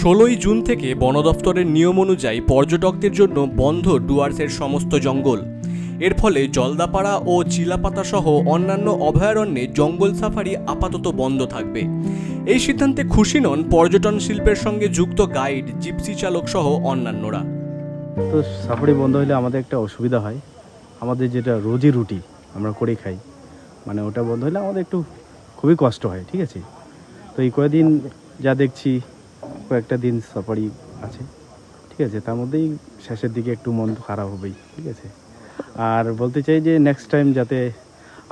ষোলোই জুন থেকে বন দফতরের নিয়ম অনুযায়ী পর্যটকদের জন্য বন্ধ ডুয়ার্সের সমস্ত জঙ্গল। এর ফলে জলদাপাড়া ও চিলাপাতা সহ অন্যান্য অভয়ারণ্যে জঙ্গল সাফারি আপাতত বন্ধ থাকবে। এই সিদ্ধান্তে খুশি নন পর্যটন শিল্পের সঙ্গে যুক্ত গাইড, জিপসি চালক সহ অন্যান্যরা। তো সাফারি বন্ধ হলে আমাদের একটা অসুবিধা হয়। আমাদের যেটা রোজি রুটি আমরা করে খাই মানে ওটা বন্ধ হলে আমাদের একটু খুবই কষ্ট হয়, ঠিক আছে? তো এই কয়েকদিন যা দেখছি কয়েকটা দিন সাফারি আছে, ঠিক আছে? তার মধ্যেই শেষের দিকে একটু মন খারাপ হবেই, ঠিক আছে? আর বলতে চাই যে নেক্সট টাইম যাতে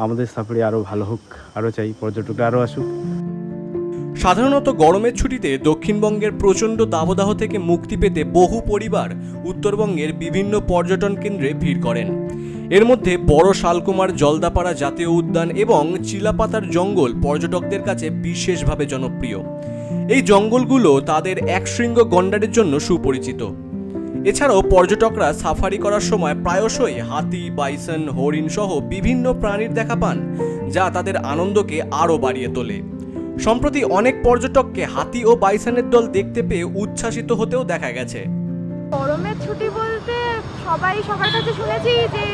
আমাদের সাফারি আরও ভালো হোক আরও চাই, পর্যটকরা আরও আসুক। সাধারণত গরমের ছুটিতে দক্ষিণবঙ্গের প্রচণ্ড দাবদাহ থেকে মুক্তি পেতে বহু পরিবার উত্তরবঙ্গের বিভিন্ন পর্যটন কেন্দ্রে ভিড় করেন। এর মধ্যে বড় শালকুমার জলদাপাড়া জাতীয় উদ্যান এবং চিলাপাতার জঙ্গল পর্যটকদের কাছে বিশেষভাবে জনপ্রিয়। এই জঙ্গলগুলো তাদের একশৃঙ্গ গন্ডারের জন্য সুপরিচিত। এছাড়াও পর্যটকরা সাফারি করার সময় প্রায়শই হাতি, বাইসন, হরিণ সহ বিভিন্ন প্রাণীর দেখা পান, যা তাদের আনন্দকে আরও বাড়িয়ে তোলে। সম্প্রতি অনেক পর্যটককে হাতি ও বাইসনের দল দেখতে পেয়ে উচ্ছ্বাসিত হতেও দেখা গেছে। গরমের ছুটি বলতে সবাই সবার কাছে শুনেছি যে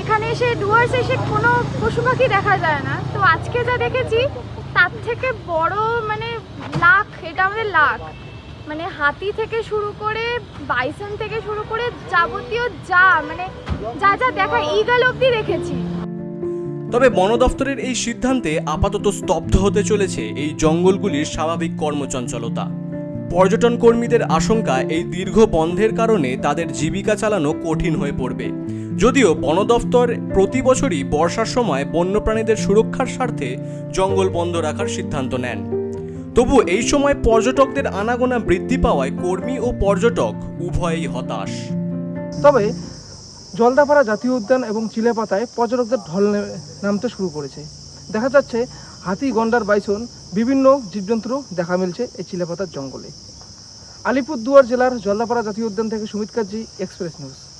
এখানে এসে ডুয়ার্স এসে কোনো পশু পাখি দেখা যায় না। তো আজকে যা দেখেছি তার থেকে বড় মানে লাখ, এটা আমাদের লাখ। মানে হাতি থেকে শুরু করে, বাইসন থেকে শুরু করে যাবতীয় যা মানে যা যা দেখা ইগল অবধি দেখেছি তবে বন দফতরের এই সিদ্ধান্তে আপাতত স্তব্ধ হতে চলেছে এই জঙ্গলগুলির স্বাভাবিক কর্মচঞ্চলতা। পর্যটন কর্মীদের আশঙ্কা এই দীর্ঘ বন্ধের কারণে তাদের জীবিকা চালানো কঠিন হয়ে পড়বে। যদিও বন দফতর প্রতি বছরই বর্ষার সময় বন্যপ্রাণীদের সুরক্ষার স্বার্থে জঙ্গল বন্ধ রাখার সিদ্ধান্ত নেন। তবু এই সময় পর্যটকদের আনাগোনা বৃদ্ধি পাওয়ায় কর্মী ও পর্যটক উভয়েই হতাশ। তবে জলদাপাড়া জাতীয় উদ্যান এবং চিলেপাতায় পর্যটকদের ঢল নামতে শুরু করেছে। দেখা যাচ্ছে হাতি, গন্ডার, বাইসন বিভিন্ন জীবজন্তুরও দেখা মিলছে এই চিলেপাতার জঙ্গলে। আলিপুরদুয়ার জেলার জলদাপাড়া জাতীয় উদ্যান থেকে সুমিত কাজী এক্সপ্রেস নিউজ